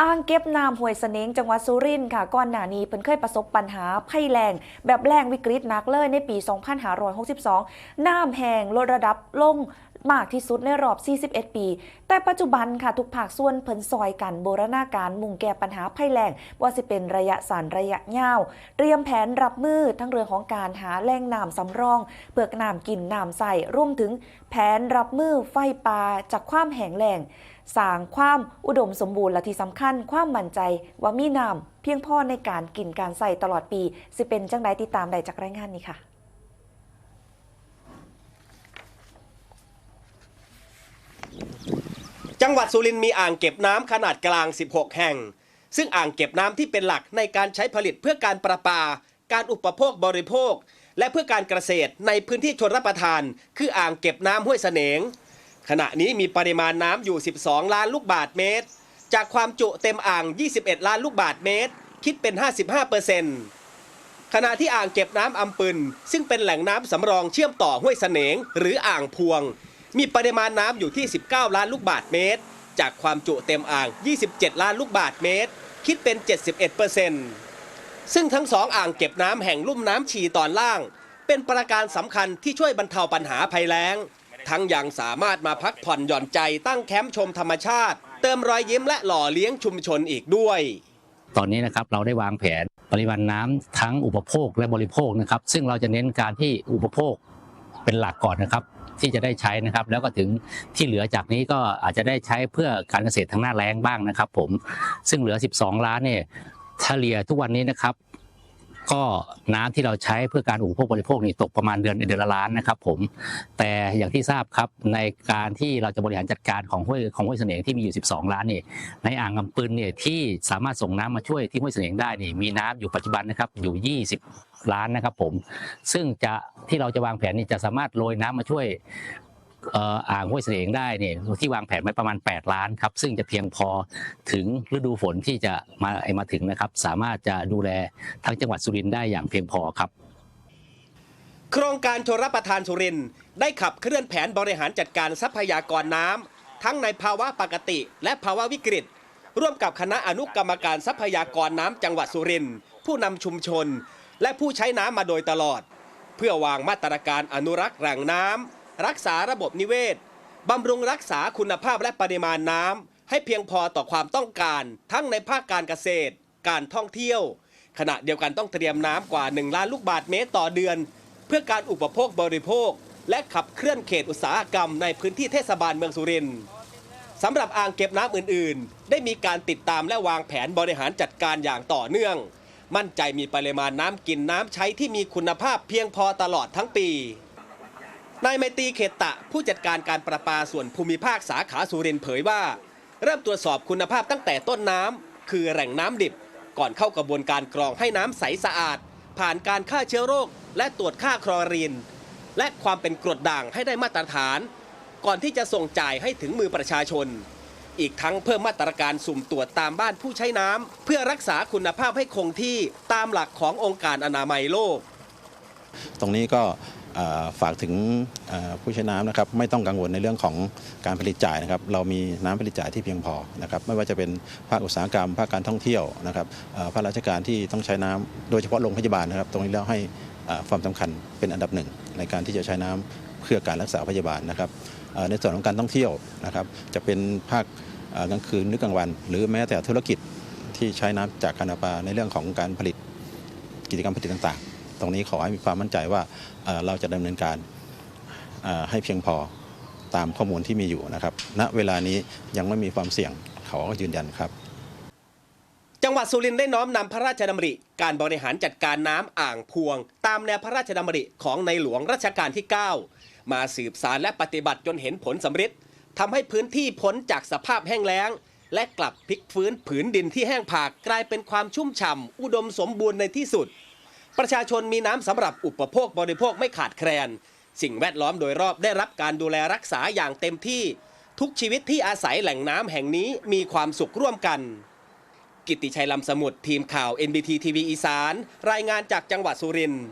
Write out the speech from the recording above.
อ่างเก็บน้ำห้วยเสนงจังหวัดสุรินทร์ค่ะก่อนหน้านี้เพิ่นเคยประสบปัญหาภัยแล้งแบบแล้งวิกฤตหนักเลยในปี 2562 น้ำแห้งลดระดับลง มากที่สุดในรอบ 41 ปี แต่ปัจจุบันค่ะทุกภาคส่วนเพิ่นซอยกันบูรณาการมุ่งแก้ปัญหาภัยแล้งว่าสิเป็นระยะสั้นระยะยาว เตรียมแผนรับมือทั้งเรื่องของการหาแหล่งน้ำสำรองเปลือกน้ำกินน้ำใส่รวมถึงแผนรับมือไฟป่าจากความแห้งแล้งสร้างความอุดมสมบูรณ์และที่สำคัญความมั่นใจว่ามีน้ำเพียงพอในการกินการใส่ตลอดปี สิเป็นจังใดติดตามได้จากรายงานนี้ค่ะ จังหวัดสุรินทร์มีอ่างเก็บน้ำขนาดกลาง 16 แห่ง ซึ่งอ่างเก็บน้ำที่เป็นหลักในการใช้ผลิตเพื่อการประปา การอุปโภคบริโภค และเพื่อการเกษตรในพื้นที่ชนรับประทาน คืออ่างเก็บน้ำห้วยเสนง ขณะนี้มีปริมาณน้ำอยู่ 12 ล้านลูกบาทเมตร จากความจุเต็มอ่าง 21 ล้านลูกบาทเมตร คิดเป็น 55เปอร์เซ็นต์ขณะที่อ่างเก็บน้ำอำปึนซึ่งเป็นแหล่งน้ำสำรองเชื่อมต่อห้วยเสนง หรืออ่างพวง มีปริมาณน้ำอยู่ที่ 19 ล้านลูกบาทเมตร จากความจุเต็มอ่าง 27 ล้านลูกบาทเมตร คิดเป็น 71เปอร์เซ็นต์ซึ่งทั้งสองอ่างเก็บน้ำแห่งลุ่มน้ำฉีตอนล่าง เป็นประการสำคัญที่ช่วยบรรเทาปัญหาภัยแล้ง ทั้งยังสามารถมาพักผ่อนหย่อนใจตั้งแคมป์ชมธรรมชาติ เติมรอยยิ้มและหล่อเลี้ยงชุมชนอีกด้วย ตอนนี้นะครับเราได้วางแผนปริมาณน้ำทั้งอุปโภคและบริโภคนะครับ ซึ่งเราจะเน้นการที่อุปโภคเป็นหลักก่อนนะครับ ที่จะได้ใช้นะครับ แล้วก็ถึงที่เหลือจากนี้ก็อาจจะได้ใช้เพื่อการเกษตรทางหน้าแรงบ้างนะครับ ผมซึ่งเหลือ 12 ล้านเนี่ยเฉลี่ยทุกวันนี้นะครับ ก็น้ำที่เราใช้เพื่อการอุปโภคบริโภคนี่ตกประมาณเดือนเดือนละล้านนะครับผมแต่อย่างที่ทราบครับในการที่เราจะบริหารจัดการของห้วยของห้วยเสนงที่มีอยู่ 12 ล้านนี่ในอ่างกำปืนเนี่ยที่สามารถส่งน้ำมาช่วยที่ห้วยเสนงได้นี่มีน้ำอยู่ปัจจุบันนะครับอยู่ 20 ล้านนะครับผมซึ่งจะที่เราจะวางแผนนี่จะสามารถโรยน้ำมาช่วย อ่างห้วยเสนงได้เนี่ยที่วางแผนไว้ประมาณ 8 ล้านครับซึ่งจะเพียงพอถึงฤดูฝนที่จะมาไอมาถึงนะครับ สามารถจะดูแลทั้งจังหวัดสุรินทร์ได้อย่างเพียงพอครับ โครงการชลรับประทานสุรินทร์ได้ขับเคลื่อนแผนบริหารจัดการทรัพยากรน้ำทั้งในภาวะปกติและภาวะวิกฤต ร่วมกับคณะอนุกรรมการทรัพยากรน้ำจังหวัดสุรินทร์ผู้นำชุมชน และผู้ใช้น้ำมาโดยตลอด เพื่อวางมาตรการอนุรักษ์แหล่งน้ำ รักษาระบบนิเวศบำรุงรักษาคุณภาพและปริมาณน้ำให้เพียงพอต่อความต้องการ ทั้งในภาคการเกษตร การท่องเที่ยว ขณะเดียวกันต้องเตรียมน้ำกว่า 1 ล้านลูกบาทเมตรต่อเดือน เพื่อการอุปโภคบริโภค และขับเคลื่อนเขตอุตสาหกรรมในพื้นที่เทศบาลเมืองสุรินทร์สำหรับอ่างเก็บน้ำอื่น ๆ ได้มีการติดตามและวางแผนบริหารจัดการอย่างต่อเนื่อง มั่นใจมีปริมาณน้ำกินน้ำใช้ที่มีคุณภาพเพียงพอตลอดทั้งปี นายไมตรีเขตตะผู้จัดการการประปาส่วนภูมิภาคสาขาสุรินทร์เผยว่า เริ่มตรวจสอบคุณภาพตั้งแต่ต้นน้ำคือแหล่งน้ำดิบ ก่อนเข้ากระบวนการกรองให้น้ำใสสะอาด ผ่านการฆ่าเชื้อโรค และตรวจค่าคลอรีน และความเป็นกรดด่างให้ได้มาตรฐาน ก่อนที่จะส่งจ่ายให้ถึงมือประชาชน อีกทั้งเพิ่มมาตรการสุ่มตรวจตามบ้านผู้ใช้น้ำเพื่อรักษาคุณภาพให้คงที่ตามหลักขององค์การอนามัยโลก ตรงนี้ก็ ฝากถึงผู้ใช้น้ำนะครับไม่ต้องกังวลในเรื่องของการผลิตจ่ายนะครับเรามีน้ำผลิตจ่ายที่เพียงพอนะครับไม่ว่าจะเป็นภาคอุตสาหกรรม ภาคการท่องเที่ยวนะครับภาคราชการที่ต้องใช้น้ำโดยเฉพาะโรงพยาบาลนะครับ ตรงนี้แล้วให้ความสำคัญเป็นอันดับหนึ่งในการที่จะใช้น้ำเพื่อการรักษาพยาบาลนะครับในส่วนของการท่องเที่ยวนะครับ จะเป็นภาคกลางคืนหรือกลางวัน หรือแม้แต่ธุรกิจที่ใช้น้ำจากการประปาในเรื่องของการผลิตกิจกรรมผลิตต่างๆ ตรงนี้ขอให้มีความมั่นใจว่าเราจะดำเนินการให้เพียงพอตามข้อมูลที่มีอยู่นะครับ ณ เวลานี้ยังไม่มีความเสี่ยงเขาก็ยืนยันครับ จังหวัดสุรินทร์ได้น้อมนำพระราชดำริ การบริหารจัดการน้ำอ่างพวง ตามแนวพระราชดำริของในหลวงรัชกาลที่ 9 มาสืบสารและปฏิบัติจนเห็นผลสำเร็จทำให้พื้นที่พ้นจากสภาพแห้งแล้ง และกลับพลิกฟื้นผืนดินที่แห้งผากกลายเป็นความชุ่มฉ่ำอุดมสมบูรณ์ในที่สุด ประชาชนมีน้ำสำหรับอุปโภคบริโภคไม่ขาดแคลน สิ่งแวดล้อมโดยรอบได้รับการดูแลรักษาอย่างเต็มที่ ทุกชีวิตที่อาศัยแหล่งน้ำแห่งนี้มีความสุขร่วมกัน กิตติชัยลำสมุทรทีมข่าว NBT ทีวีอีสาน รายงานจากจังหวัดสุรินทร์